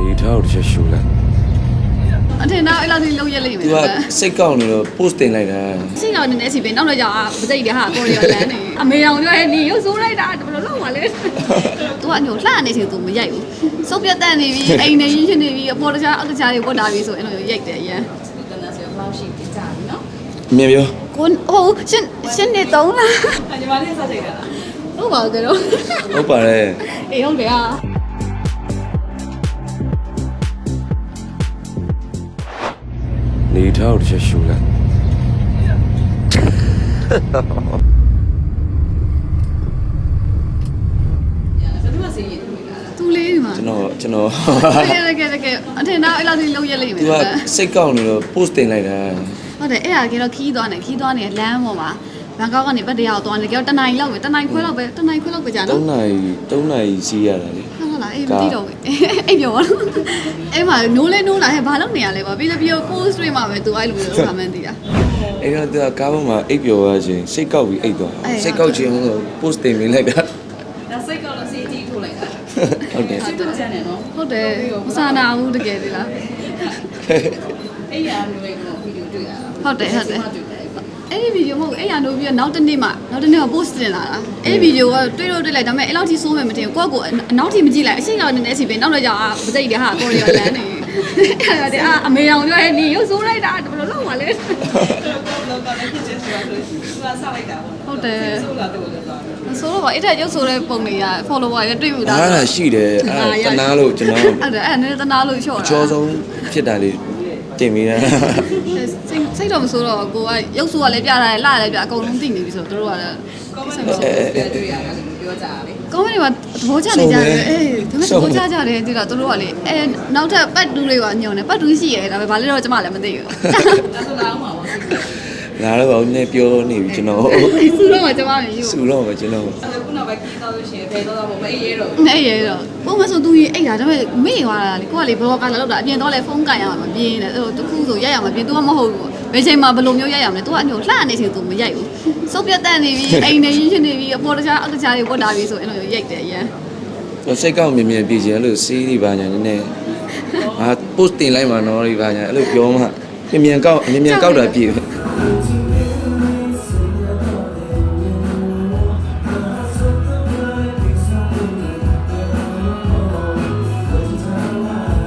နေထားကိုတစ်ချက်ရှူလိုက်အထင်တော့အဲ့လောက်ကြီးလုံးရက်လိမ့်မယ်သူကစိတ်ကောက်နေတော့ post တင်လိုက်တာစိတ်တော့နည်းနည်းစီပဲနောက်တော့ကြာပစိတ်တည်းဟာပေါ်ရလန်းနေအမေအောင်ပြောရဲ့နေရုပ်ဆိုးလိုက်တာဘယ်လိုလုပ်မှာလဲသူကညိုလှနေချင်သူမရိုက်ဘူးစုပ်ပြတ်တန်နေပြီအိမ်နေရင်းချင်းနေပြီအပေါ်တခြားအောက်တခြားတွေဝတ်လာပြီဆိုရင်အဲ့လိုရိုက်တယ်အရင်တန်းတန်းဆိုဘလောက်ရှိပြကြပြီနော်အမြင်ပြောကိုဟိုရှင်းရှင်းနေတုံးလား။ညီမလေးစားချိန်တာလားဟုတ်ပါဘူးကတော့ဟုတ်ပါတယ်အေးဟုတ်တယ်ဟာ နေထားကိုတစ်ချက်ရှူလိုက်။ဘယ်သူမှစီးရင်တွေ့တာလားသူလေးဒီမှာကျွန်တော်ကျွန်တော်တကယ်တကယ်တကယ်အထင်တော့အဲ့လောက်ကြီးလုံးရက်လိမ့်မယ်သူကစိတ်ကောက်နေတော့ post တင်လိုက်တာဟုတ်တယ်အဲ့ဒါကတော့ခီးသွားနေခီးသွားနေလမ်းပေါ်မှာဘန်ကောက်ကနေဗတ်တရားကိုသွားနေကြောတနိုင်လောက်ပဲတနိုင်ခွဲလောက်ပဲတနိုင်ခွဲလောက်ပဲကြာနော်3နာရီ3နာရီစီးရတာလေ ဟုတ်လားအေးမသိတော့ဘူးအိပ်ပြောပါတော့အဲ့မှာနိုးလဲနိုးလာဟဲ့ဘာလုပ်နေရလဲပါပြီးတော့ပြီးတော့ post တွေမှာပဲသူအဲ့လိုမျိုးလုပ်တာမှန်းသိတာအဲ့တော့သူကကားပေါ်မှာအိပ်ပျော်ရခြင်းစိတ်ကောက်ပြီးအိပ်သွားအေးစိတ်ကောက်ခြင်းဟို post တင်မိလိုက်တာ။ဒါစိတ်ကောက်လို့စီးကြီးထိုးလိုက်တာဟုတ်တယ်။စိတ်တော့ကျန်တယ်နော်ဟုတ်တယ်မဆာနာဘူးတကယ်ဒီလား။အဲ့ရမျိုးလေးကိုဗီဒီယိုတွေ့ရတာ။ဟုတ်တယ်ဟုတ်တယ်တွေ့တယ်။ အဲ့ဒီဗီဒီယိုမဟုတ်ဘူးအဲ့ရနိုးပြီးတော့နောက်တစ်နေ့မှနောက်တစ်နေ့မှ post တင်လာတာအဲ့ဒီဗီဒီယိုကတွေ့တော့တွေ့လိုက်ဒါပေမဲ့အဲ့လောက်ထိစိုးမယ်မတင်ဘူးကိုယ့်ကိုယ်အနောက်ထိမကြည့်လိုက်အရှိကောင်နည်းနည်းစီပဲနောက်တော့ကြာပစိတ်တည်းဟာပေါ်ရလန်းနေအဲ့ဒါတည်းအမေအောင်ပြောရဲ့နေရုပ်ဆိုးလိုက်တာဘယ်လိုလုပ်မှာလဲလောကလည်းဖြစ်ချင်ဆိုတာဆိုသူကဆောက်လိုက်တာပေါ့။ဟုတ်တယ်ဆိုလာတော့လည်းသွားတယ်ဆိုတော့ဗောအဲ့ထက်ရုပ်ဆိုးတဲ့ပုံတွေက follower တွေတွေ့ဘူးဒါအားလာရှိတယ်အဲ့ဒါတနာလို့ကျွန်တော်ဟုတ်တယ်အဲ့နည်းတနာလို့ချော့အတာချောဆုံးဖြစ်တာလေး တင်မိတာစိတ်စိတ်တော့မဆိုးတော့ကိုကရုပ်ဆိုးကလည်းပြထားတယ်လှလည်းပြအကုန်လုံးသိနေပြီဆိုတော့တို့ကလည်း။ comment မှာတွေ့ရတယ်လို့ပြောကြတာလေကောင်းမင်းတွေမှာသဘောကျနေကြတယ်အေးဒါပေမဲ့သဘောကျကြတယ်ဒီတော့တို့ကလေအဲနောက်ထပ်ပတ်တူးလေးကညုံတယ်ပတ်တူးရှိရဲဒါပေမဲ့ဘာလဲတော့ကျမလည်းမသိဘူး။ဒါဆိုလာအောင်ပါပေါ့။ လာတော့ဘာလို့လဲပြောနေပြီကျွန်တော် စူတော့မှကျမမယူ စူတော့ပဲကျွန်တော် အဲ့ဒါခုနောက်ပဲကြီးတော့လို့ရှိရင်ဖယ်တော့တော့မအေးရဲတော့ဘူး နေရဲတော့ပုံမဆိုသူကြီးအိတ်တာဒါပေမဲ့မေ့သွားတာလေကိုကလေဘောကလာလောက်တာအပြင်တော့လေဖုန်းကန်ရမှာမပြင်းနဲ့အဲ့တခုဆိုရက်ရမှာပြင်း तू ကမဟုတ်ဘူးဘယ်ချိန်မှာဘယ်လိုမျိုးရက်ရမလဲ तू ကအညိုလှနေချင် तू မရိုက်ဘူးစုပ်ပြတ်တန်နေပြီအိမ်နေရင်းချင်းနေပြီအပေါ်တခြားအောက်တခြားတွေဝတ်လာပြီဆိုအဲ့လိုရိုက်တယ်အရင် စိတ်ကောက်မြင်မြင်ပြည်ချင်အဲ့လိုစီးဒီပါညာနည်းနည်းငါ post တင်လိုက်မှာနော်ဒီပါညာအဲ့လိုပြောမှ မြင်မြင်ကောက်မြင်မြင်ကောက်တာပြည်ဟုတ်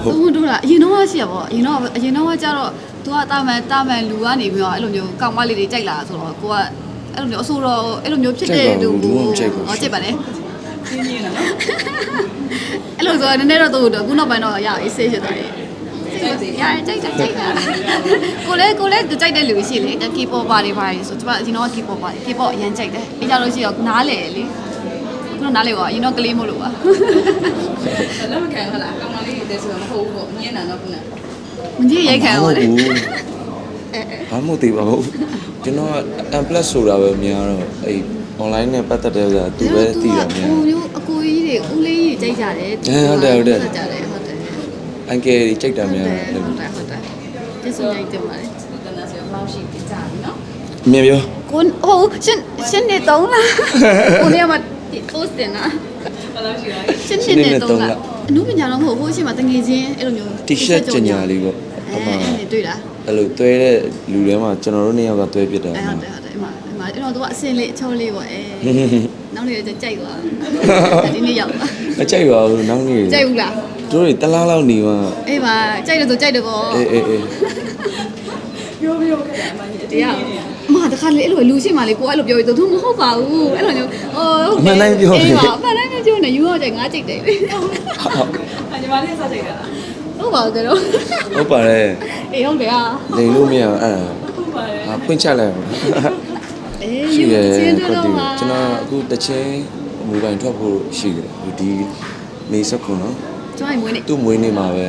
ဟုတ်တို့လားအရင်တော့ရှိရပေါ့အရင်တော့အရင်တော့ကျတော့ तू ကတာမန်တာမန်လူကနေပြီးတော့အဲ့လိုမျိုးကောင်းမလေးတွေကြိုက်လာဆိုတော့ကိုကအဲ့လိုမျိုးအဆိုတော့အဲ့လိုမျိုးဖြစ်တဲ့လူကိုဟောကြိုက်ပါလေ။ရှင်းရှင်းနော်အဲ့လိုဆိုတော့နည်းနည်းတော့သူ့တော့ခုနောက်ပိုင်းတော့ရအေးဆေးဖြစ်သွားတယ်။ စိတ်စီရကြိုက်တာကြိုက်တာကိုလည်းကိုလည်းကြိုက်တဲ့လူရှိလေ K-pop ပါတွေပါဆိုကျမအရင်တော့ K-pop ပါ K-pop အရင်ကြိုက်တယ်ပြီးကြလို့ရှိတော့နားလေလေခုနနားလေပါအရင်တော့ကလေးမို့လို့ပါ။လက်မခံဟလား။ကောင်မလေးတဲ့ဆိုတော့မဟုတ်ဘူးပေါ့။ညင်းတာတော့ခုနကမကြီးရိုက်ခံပါလေဘာမှမသိပါဘူးကျွန်တော်က M+ ဆိုတာပဲများတော့အဲ့ online နဲ့ပတ်သက်တဲ့ဥစ္စာသူပဲသိတာများဟိုမျိုးအကိုကြီးတွေဦးလေးကြီးကြိုက်ကြတယ်အဲဟုတ်တယ်ဟုတ်တယ်ကြတယ်ဟုတ်တယ် အန်ကယ်ကြီးကြိုက်တာဟုတ်များတယ်တယ်ဟုတ်တယ်ဟုတ်တယ်ကျေးဇူးရိုက်တင်ပါတယ်သူတန်းတန်းဆိုဘလောက်ရှိပြကြပြီနော်အမြင်ပြောကိုဟိုရှင်းရှင်းနေတုံးလားကိုလေးကမှ post တင်တာ။ဘလောက်ရှိလဲရှင်းရှင်းနေတုံးလားအနုပညာတော့မဟုတ်ဟိုအချိန်မှာတငယ်ချင်းအဲ့လိုမျိုး T-shirt ကြညာလေးပေါ့အဲအမှအဲ့ဒီတွေ့တာအဲ့လိုတွဲတဲ့လူထဲမှာကျွန်တော်တို့နှစ်ယောက်ကတွဲပြစ်တာအဲဟုတ်တယ်ဟုတ်တယ်အမအမအဲ့တော့သူကအစင်လေးအချောလေးပေါ့အဲ နောက်နေ့ကျကြိုက်သွားဒီနေ့ရောက်သွားမကြိုက်ပါဘူးနောက်နေ့ကြိုက်ဘူးလားတို့တွေတလားလောက်နေမှအေးပါကြိုက်တယ်ဆိုကြိုက်တယ်ပေါ့အေးအေးအေး။ပြောပြောခဲ့တယ်အမကြီး။တရားအမတခါလေအဲ့လိုလူရှိမှလေကိုအဲ့လိုပြောပြီးသူမဟုတ်ပါဘူးအဲ့လိုမျိုးဟိုအမှန်တိုင်းပြောအေးတယ်ပါအမှန်တိုင်းပြောနေယူတော့ကြိုက်ငါကြိတ်တယ်လေ။ညီမလေးစားချိန်တာလားဟုတ်ပါဘူးကတော့ဟုတ်ပါတယ်အေးဟုတ်တယ်ဟာလိန်လို့မရအောင်အဲ့ဒါ။ဟုတ်ပါတယ်ငါဖွင့်ချလိုက်အောင် အေးရှိတယ်ချင်းခွတွေ့က်တော့တီမှာကျွန်တော်အခုတစ်ချင်းမူပိုင်ထွက်ဖို့ရှိတယ်ဒီမေဆက်ခုနော်ကျွန်တော်မွေးနေသူ့မွေးနေ့မှာပဲ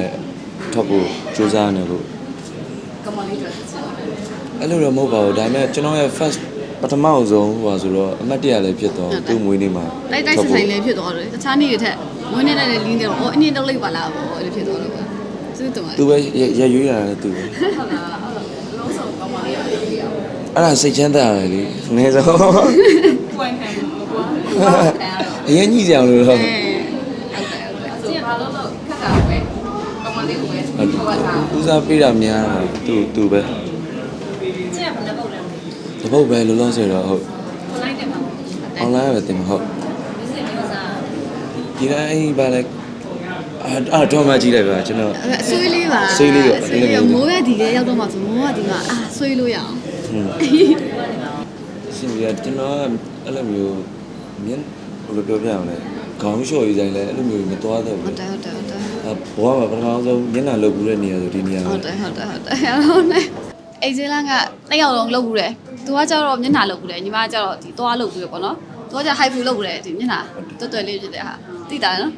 ထွက်ဖို့ကြိုးစားနေလို့။ကောင်မလေးတွေ့တယ်ဆက်ပါမယ်အဲ့လိုတော့မဟုတ်ပါဘူးဒါပေမဲ့ကျွန်တော်ရဲ့ first ပထမအောင်ဆုံးဟိုပါဆိုတော့အမတ်တရလည်းဖြစ်တော့သူ့မွေးနေ့မှာတိုက်တိုက်ဆိုင်ဆိုင်လေးဖြစ်သွားတယ်တခြားနေ့တွေထက်မွေးနေတဲ့လင်းတွေတော့အော်အင်းတော့လိုက်ပါလားပေါ့အဲ့လိုဖြစ်သွားလို့ပါသူတော်သူပဲရရရွေးတာလည်းသူပဲ။ဟုတ်လား။အဲ့လိုလုံးစုံကောင်မလေးရတယ်ပြရ အောင်အဲ့ဒါစိတ်ချမ်းသာရတယ်လေအနည်းဆုံး။ပွိုင်းခံမှာကွာ။ဘာခံရတော့အရင်ညှိကြအောင်လို့တော့အဲဟုတ်တယ်ဟုတ်တယ်ဆိုဘာလို့လို့ခက်တာပဲကောင်မလေးကိုပဲဟိုကထားဦးစားပေးတာများတာသူသူပဲကျက်ဘယ်နှပုတ်လဲတပုတ်ပဲလုံးလုံးဆိုတော့ဟုတ်ခလိုက်တယ်မှာ online ပဲတင်မှာဟုတ်ဒီစင်မျိုးစားဒီတိုင်းအဲ့ဘာလဲအာအာတော့မှကြည့်လိုက်ပါကျွန်တော်အဲ့အဆွေးလေးပါဆွေးလေးရောအဆွေးလေးရောမိုးရဒီလေးရောက်တော့မှဆိုမိုးရဒီမှာအာဆွေးလို့ရအောင် ဟွန်းရှင်ပြကျွန်တော်ကအဲ့လိုမျိုးမြင်ဘယ်လိုပြောပြအောင်လဲခေါင်းလျှော်ရေးဆိုင်လဲအဲ့လိုမျိုးမသွားတော့ဟုဘူးတ်တယ်ဟုတ်တယ်ဟုတ်တယ်အဘောကပထမဆုံးမျက်နှာလုတ်ဘူးတဲ့နေရာဆိုဒီနေရာဟုပဲတ်တယ်ဟုတ်တယ်ဟုတ်တယ်ဟုတ်တယ်အိတ်ဇလန်ကတစ်ယောက်လုံးလုပ်ဘူးတယ်သူကကျတော့မျက်နှာလုပ်ဘူးတယ်ညီမကကျတော့ဒီသွားလုပ်ဘူးတယ်ပေါ့နော်သူကကျဟိုက်ဖူလုပ်ဘူးတယ်ဒီမျက်နှာတွတ်တွတ်လေးဖြစ်တယ်ဟာတိတာနော်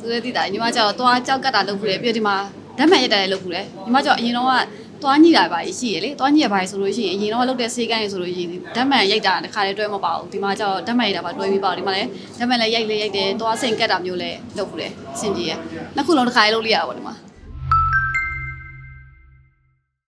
သူလည်းတိတာညီမကျတော့သွားကြောက်ကတ်တာလုပ်ဘူးတယ်ပြီးတော့ဒီမှာဓာတ်မှန်ရက်တာလည်းလုပ်ဘူးတယ်ညီမကျတော့အရင်တော့က သွားညိတာပါရှိရလေသွားညိရပါဆိုလို့ရှိရင်အရင်တော့လုပ်တဲ့စေးကန်းရဆိုလို့ရှိရင်ဓာတ်မှန်ရိုက်တာတစ်ခါလေးတွဲမပါဘူးဒီမှာကျတော့ဓာတ်မှန်ရိုက်တာပါတွဲပြီးပါဒီမှာလည်းဓာတ်မှန်လည်းရိုက်လေရိုက်တယ်သွားစိန်ကတ်တာမျိုးလည်းလုပ်ဘူးတယ်အဆင်ပြေရနှစ်ခုလုံးတစ်ခါလေးလုပ်လိုက်ရပါဘောဒီမှာ